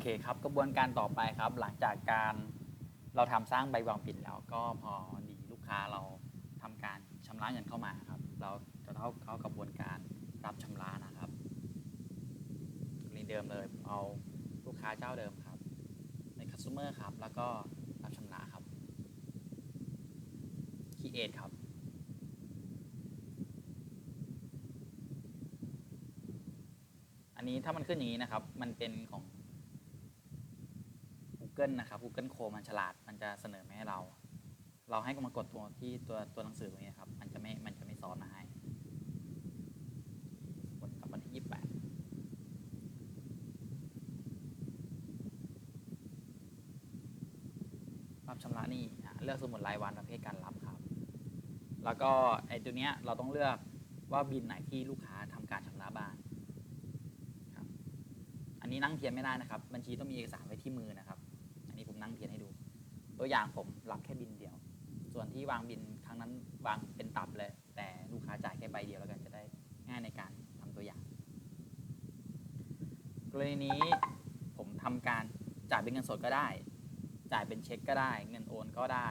เคครับ กระบวนการต่อไปครับ หลังจากการเราทำสร้างใบวางบินแล้ว ก็พอดีลูกค้าเราทำการชำระเงินเข้ามาครับ เราจะเข้าเข้ากระบวนการรับชำระนะครับกรณีเดิมเลยเอาลูกค้าเจ้าเดิมครับ ใน customer ครับ แล้วก็รับชำระครับ create ครับอันนี้ถ้ามันขึ้นอย่างนี้นะครับ มันเป็นของ Google นะครับ Google Chrome มันฉลาด มันจะเสนอมาให้เรา เราให้มากดตัวที่ตัวตัวหนังสือตรงนี้ครับ มันจะไม่ มันจะไม่ซ้อนมาให้กดกลับวันที่28รับชำระนี่เลือกสมุดรายวันประเภทการรับครับ แล้วก็ไอ้ตัวเนี้ยเราต้องเลือกว่าบินไหนที่ลูกค้าทำการชำระบ้างครับ อันนี้นั่งเพียนไม่ได้นะครับ บัญชีต้องมีเอกสารไว้ที่มือนะครับ อันนี้ผมนั่งเพียนให้ดู ตัวอย่างผมรับแค่บินเดียว ส่วนที่วางบินครั้งนั้นวางเป็นตับเลย แต่ลูกค้าจ่ายแค่ใบเดียวแล้วกันจะได้ง่ายในการทำตัวอย่าง กรณีนี้ผมทำการจ่ายเป็นเงินสดก็ได้ จ่ายเป็นเช็คก็ได้ เงินโอนก็ได้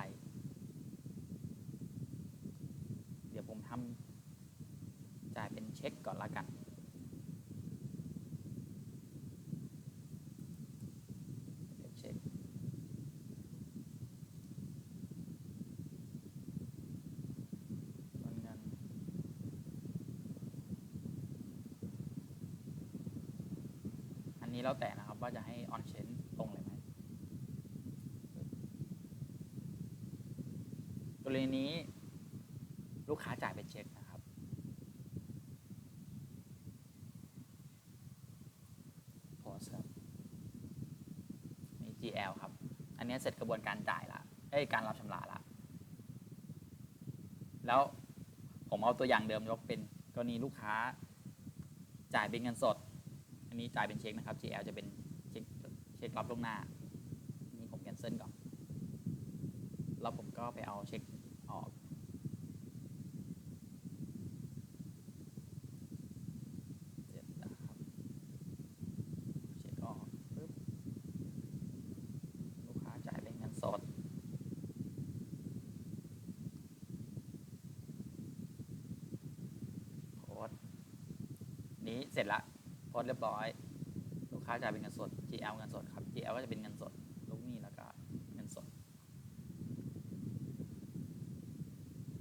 เดี๋ยวผมทำจ่ายเป็นเช็คก่อนละกันเป็นเช็ค ส่วนเงิน อั นนี้แล้วแต่นะครับว่าจะให้ออนเชนตรงเลยไหมกรณีนี้ลูกค้าจ่ายเป็นเช็คนะครับ โพสครับนี่ GL ครับ อันนี้เสร็จกระบวนการจ่ายละเอ้ย การรับชำระละ แล้วผมเอาตัวอย่างเดิมยกเป็นกรณีลูกค้าจ่ายเป็นเงินสด อันนี้จ่ายเป็นเช็คนะครับ GL จะเป็นเช็คเช็ครับล่วงหน้า นี่ผมแคนเซิลก่อน แล้วผมก็ไปเอาเช็คออก เสร็จแล้วครับ เช็คออกปึ๊บ ลูกค้าจ่ายเป็นเงินสดโพสต์นี้เสร็จละ โพสต์เรียบร้อย ลูกค้าจ่ายเป็นเงินสด GL เงินสดครับ GL ก็จะเป็นเงินสด ลูกหนี้แล้วก็เงินสด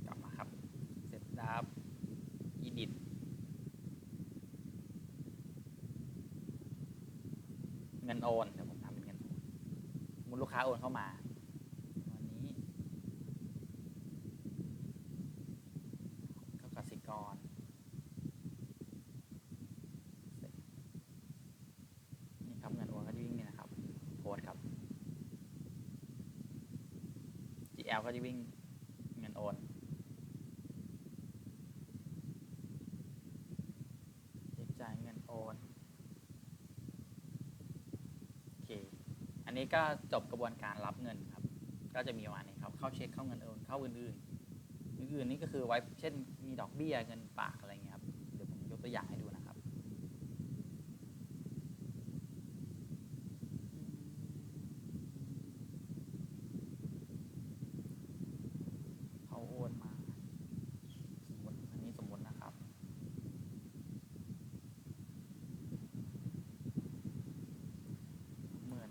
กลับมาครับ เสร็จแล้ว edit เงินโอนเดี๋ยวผมทำเป็นเงินโอนมมุติลูกค้าโอนเข้ามา วันนี้ก็กสิกร เสร็จนี่ครับเงินโอนก็จะวิ่งนี่นะครับ โพสต์ครับ GL ก็จะวิ่งเงินโอนเช็คจ่ายเงินโอนโอเคอันนี้ก็จบกระบวนการรับเงินครับ ก็จะมีประมาณนี้ครับ เข้าเช็คเข้าเงินโอนเข้าอื่นๆอื่นๆนี่ก็คือไว้เช่นมีดอกเบี้ยเงินฝากอะไรเงี้ยครับเดี๋ยวผมยกตัวอย่างให้ดูนะครับ เขาโอนมา สมมติอันนี้สมมตินะครับ หมื่น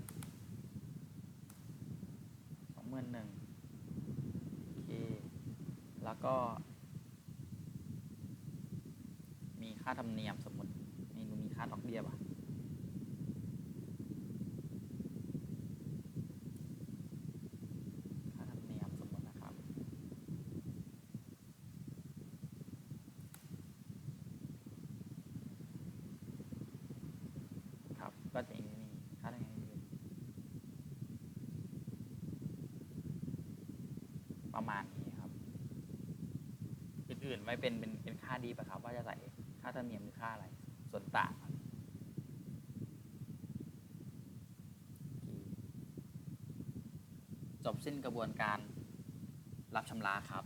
สองหมื่นหนึ่งโอเค แล้วก็ มีค่าธรรมเนียมสมมติมีมีค่าดอกเบี้ยป่ะค่าธรรมเนียมสมมตินะครับครับก็จะมีค่าธรรมเนียมอื่นประมาณ อื่นไว้เป็นเป็นเป็นค่าดีป่ะครับ ว่าจะใส่ค่าธรรมเนียมหรือค่าอะไร ส่วนต่างจบสิ้นกระบวนการรับชำระครับ